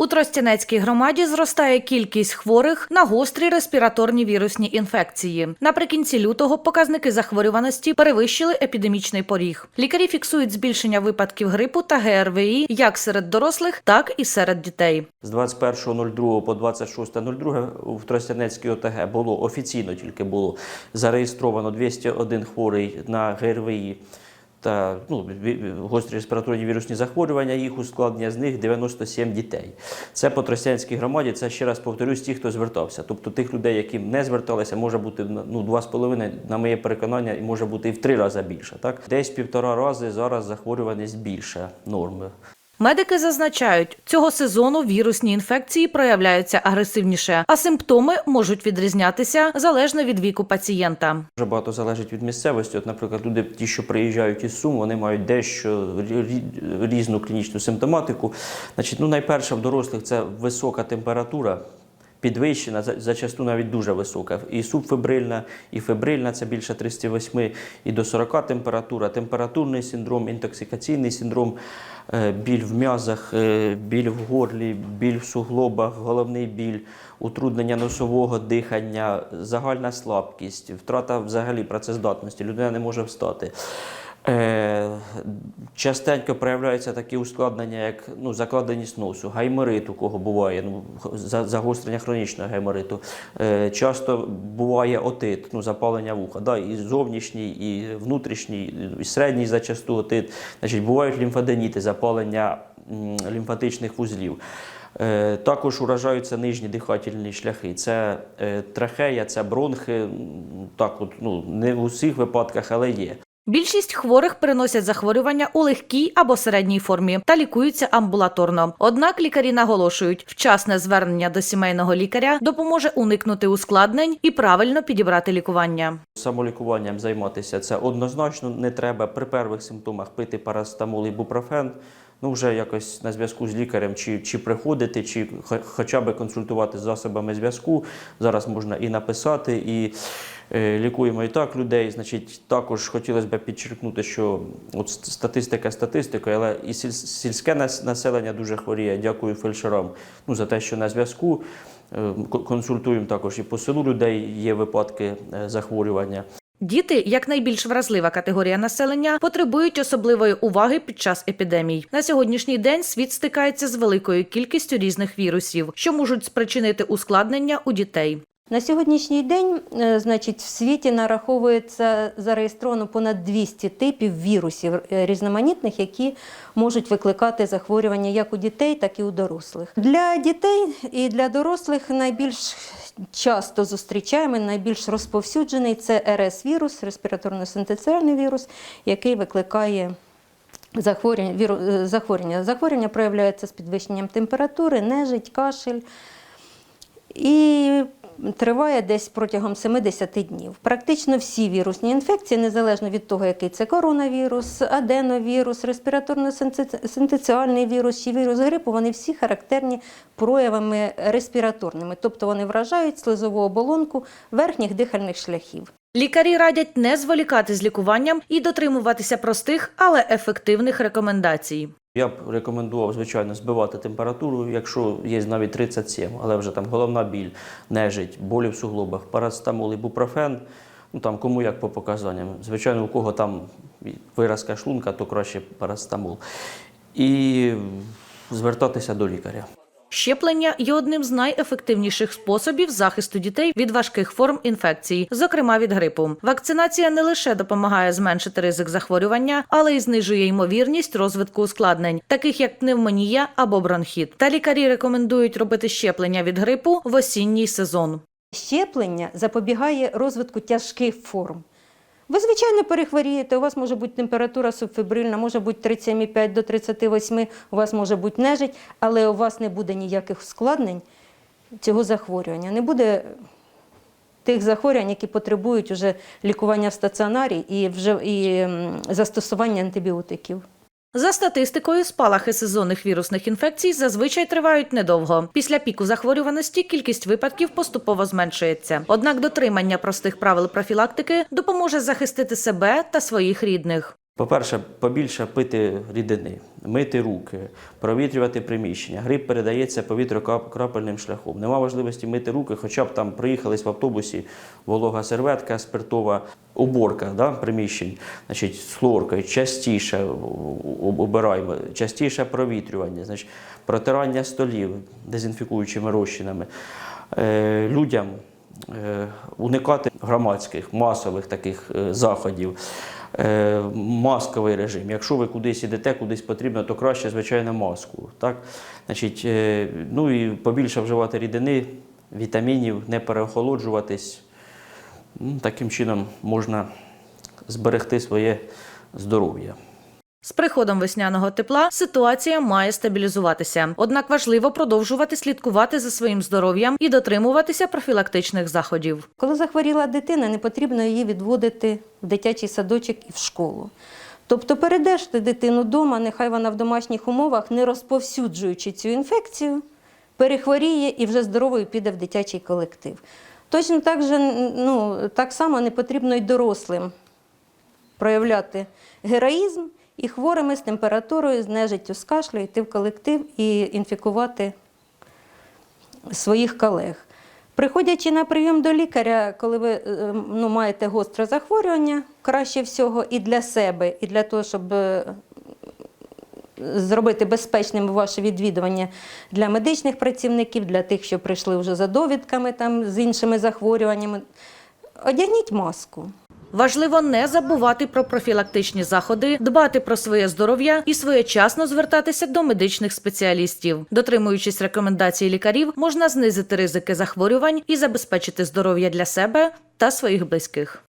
У Тростянецькій громаді зростає кількість хворих на гострі респіраторні вірусні інфекції. Наприкінці лютого показники захворюваності перевищили епідемічний поріг. Лікарі фіксують збільшення випадків грипу та ГРВІ як серед дорослих, так і серед дітей. З 21.02 по 26.02 в Тростянецькій ОТГ було офіційно тільки було зареєстровано 201 хворий на ГРВІ та ну, гострі респіраторні вірусні захворювання, їх ускладнення з них 97 дітей. Це по Тростянській громаді, це ще раз повторюсь, ті, хто звертався. Тобто тих людей, які не зверталися, може бути ну, 2,5, на моє переконання, і може бути і в три рази більше. Так? Десь півтора рази зараз захворюваність більше норми. Медики зазначають, цього сезону вірусні інфекції проявляються агресивніше, а симптоми можуть відрізнятися залежно від віку пацієнта. Дуже багато залежить від місцевості. От, наприклад, люди, ті, що приїжджають із Сум, вони мають дещо рі- рі- різну клінічну симптоматику. Значить, ну, найперше в дорослих це висока температура. Підвищена, зачасту навіть дуже висока. І субфебрильна, і фебрильна це більше 38 і до 40 температура, температурний синдром, інтоксикаційний синдром, е, біль в м'язах, е, біль в горлі, біль в суглобах, головний біль, утруднення носового дихання, загальна слабкість, втрата взагалі працездатності, людина не може встати. Е, частенько проявляються такі ускладнення, як ну, закладеність носу, гайморит, у кого буває, ну, за- загострення хронічного гаймориту. Е, часто буває отит, ну, запалення вуха, да, і зовнішній, і внутрішній, і середній зачасту отит. Значить, бувають лімфаденіти, запалення лімфатичних вузлів. Е, Також уражаються нижні дихательні шляхи. Це е, трахея, це бронхи. Так, от, ну, не в усіх випадках, але є. Більшість хворих переносять захворювання у легкій або середній формі та лікуються амбулаторно. Однак лікарі наголошують, вчасне звернення до сімейного лікаря допоможе уникнути ускладнень і правильно підібрати лікування. Самолікуванням займатися це однозначно не треба при перших симптомах пити парастамол і бупрофен. Ну, вже якось на зв'язку з лікарем, чи, чи приходити, чи хо- хоча б консультувати з засобами зв'язку. Зараз можна і написати, і е, лікуємо і так людей. Значить, також хотілося б підчеркнути, що от ст- статистика статистикою, але і сіль- сільське нас- населення дуже хворіє. Дякую фельдшерам ну, за те, що на зв'язку. Е, Консультуємо також і по селу людей є випадки е, захворювання. Діти, як найбільш вразлива категорія населення, потребують особливої уваги під час епідемій. На сьогоднішній день світ стикається з великою кількістю різних вірусів, що можуть спричинити ускладнення у дітей. На сьогоднішній день, е, значить, в світі нараховується зареєстровано понад 200 типів вірусів е, різноманітних, які можуть викликати захворювання як у дітей, так і у дорослих. Для дітей і для дорослих найбільш часто зустрічаємо, найбільш розповсюджений це РС-вірус, респіраторно-синтеціальний вірус, який викликає захворювання. Віру, е, захворювання. захворювання проявляється з підвищенням температури, нежить, кашель. І триває десь протягом 70 днів. Практично всі вірусні інфекції, незалежно від того, який це коронавірус, аденовірус, респіраторно-синтеціальний вірус чи вірус грипу, вони всі характерні проявами респіраторними, тобто вони вражають слизову оболонку верхніх дихальних шляхів. Лікарі радять не зволікати з лікуванням і дотримуватися простих, але ефективних рекомендацій. Я б рекомендував, звичайно, збивати температуру, якщо є навіть 37, але вже там головна біль, нежить, болі в суглобах, парацетамол, бупрофен, ну там кому як по показанням. Звичайно, у кого там виразка шлунка, то краще парацетамол. І звертатися до лікаря. Щеплення є одним з найефективніших способів захисту дітей від важких форм інфекцій, зокрема від грипу. Вакцинація не лише допомагає зменшити ризик захворювання, але й знижує ймовірність розвитку ускладнень, таких як пневмонія або бронхіт. Та лікарі рекомендують робити щеплення від грипу в осінній сезон. Щеплення запобігає розвитку тяжких форм. Ви, звичайно, перехворієте, у вас може бути температура субфібрильна, може бути 37,5 до 38, у вас може бути нежить, але у вас не буде ніяких ускладнень цього захворювання. Не буде тих захворювань, які потребують уже лікування в стаціонарі і, вже, і застосування антибіотиків. За статистикою, спалахи сезонних вірусних інфекцій зазвичай тривають недовго. Після піку захворюваності кількість випадків поступово зменшується. Однак дотримання простих правил профілактики допоможе захистити себе та своїх рідних. По-перше, побільше пити рідини, мити руки, провітрювати приміщення. Грип передається повітрякрапельним шляхом. Нема можливості мити руки, хоча б там приїхались в автобусі, волога серветка, спиртова уборка да, приміщень, значить, з хлоркою, частіше обираємо, частіше провітрювання, значить, протирання столів дезінфікуючими розчинами. Е, людям е, уникати громадських, масових таких е, заходів. Е, Масковий режим. Якщо ви кудись ідете, кудись потрібно, то краще, звичайно, маску. Так? Значить, е, ну і побільше вживати рідини, вітамінів, не переохолоджуватись. Ну, Таким чином можна зберегти своє здоров'я. З приходом весняного тепла ситуація має стабілізуватися. Однак важливо продовжувати слідкувати за своїм здоров'ям і дотримуватися профілактичних заходів. Коли захворіла дитина, не потрібно її відводити в дитячий садочок і в школу. Тобто передержте дитину вдома, нехай вона в домашніх умовах, не розповсюджуючи цю інфекцію, перехворіє і вже здоровою піде в дитячий колектив. Точно так, же, ну, так само не потрібно й дорослим проявляти героїзм і хворими з температурою, з нежиттю, з кашлю йти в колектив і інфікувати своїх колег. Приходячи на прийом до лікаря, коли ви е, ну, маєте гостре захворювання, краще всього і для себе, і для того, щоб е, зробити безпечним ваше відвідування для медичних працівників, для тих, що прийшли вже за довідками там, з іншими захворюваннями, одягніть маску. Важливо не забувати про профілактичні заходи, дбати про своє здоров'я і своєчасно звертатися до медичних спеціалістів. Дотримуючись рекомендацій лікарів, можна знизити ризики захворювань і забезпечити здоров'я для себе та своїх близьких.